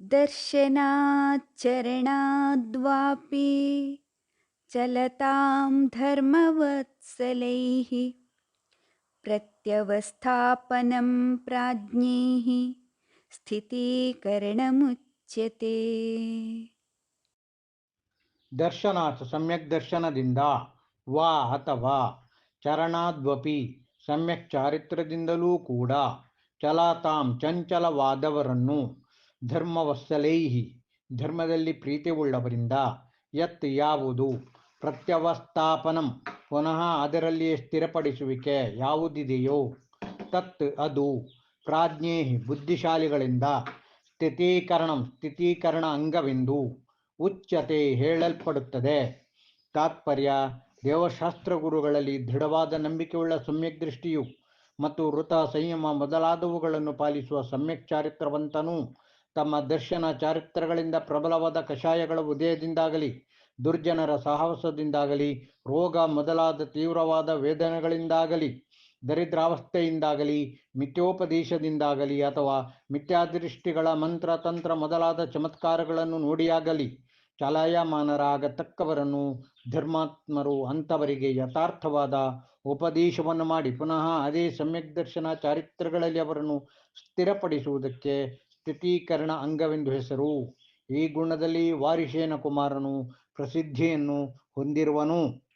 दर्शनाच्चरणाद्वापि चलतां धर्मवत्सलैः प्रत्यवस्थापनं प्राज्ञैः ಸ್ಥಿತೀಕರಣಮುಚ್ಯತೆ ದರ್ಶನಾತ್ ಸಮ್ಯಕ್ ದರ್ಶನದಿಂದ ವಾ ಅಥವಾ ಚರಣಾದ್ವಪಿ ಸಮ್ಯಕ್ ಚಾರಿತ್ರದಿಂದಲೂ ಕೂಡ ಚಲಾತಾಂ ಚಂಚಲವಾದವರನ್ನು ಧರ್ಮವತ್ಸಲೈಹಿ ಧರ್ಮದಲ್ಲಿ ಪ್ರೀತಿಯುಳ್ಳವರಿಂದ ಯತ್ ಯಾವುದು? ಪ್ರತ್ಯವಸ್ಥಾಪನಂ. ಪುನಃ ಅದರಲ್ಲಿಯೇ ಸ್ಥಿರಪಡಿಸುವಿಕೆ ಯಾವುದಿದೆಯೋ? ತತ್ ಅದು. ಪ್ರಾಜ್ಞೇ ಬುದ್ಧಿಶಾಲಿಗಳಿಂದ ಸ್ಥಿತೀಕರಣಂ ಸ್ಥಿತೀಕರಣ ಅಂಗವೆಂದು ಉಚ್ಚತೆ ಹೇಳಲ್ಪಡುತ್ತದೆ. ತಾತ್ಪರ್ಯ ದೇವಶಾಸ್ತ್ರ ಗುರುಗಳಲ್ಲಿ ದೃಢವಾದ ನಂಬಿಕೆಯುಳ್ಳ ಸಮ್ಯಕ್ ದೃಷ್ಟಿಯು ಮತ್ತು ವೃತ ಸಂಯಮ ಮೊದಲಾದವುಗಳನ್ನು ಪಾಲಿಸುವ ಸಮ್ಯಕ್ ಚಾರಿತ್ರವಂತನೂ ತಮ್ಮ ದರ್ಶನ ಚಾರಿತ್ರಗಳಿಂದ ಪ್ರಬಲವಾದ ಕಷಾಯಗಳ ಉದಯದಿಂದಾಗಲಿ, ದುರ್ಜನರ ಸಾಹಸದಿಂದಾಗಲಿ, ರೋಗ ಮೊದಲಾದ ತೀವ್ರವಾದ ವೇದನೆಗಳಿಂದಾಗಲಿ, ದರಿದ್ರಾವಸ್ಥೆಯಿಂದಾಗಲಿ, ಮಿಥ್ಯೋಪದೇಶದಿಂದಾಗಲಿ ಅಥವಾ ಮಿಥ್ಯಾದೃಷ್ಟಿಗಳ ಮಂತ್ರ ತಂತ್ರ ಮೊದಲಾದ ಚಮತ್ಕಾರಗಳನ್ನು ನೋಡಿಯಾಗಲಿ ಚಲಾಯಮಾನರಾಗತಕ್ಕವರನ್ನು ಧರ್ಮಾತ್ಮರು ಅಂಥವರಿಗೆ ಯಥಾರ್ಥವಾದ ಉಪದೇಶವನ್ನು ಮಾಡಿ, ಪುನಃ ಅದೇ ಸಮ್ಯಕ್ ದರ್ಶನ ಚಾರಿತ್ರಗಳಲ್ಲಿ ಅವರನ್ನು ಸ್ಥಿರಪಡಿಸುವುದಕ್ಕೆ ಸ್ಥಿತೀಕರಣ ಅಂಗವೆಂದು ಹೆಸರು. ಈ ಗುಣದಲ್ಲಿ ವಾರಿಷೇನ ಕುಮಾರನು ಪ್ರಸಿದ್ಧಿಯನ್ನು ಹೊಂದಿರುವನು.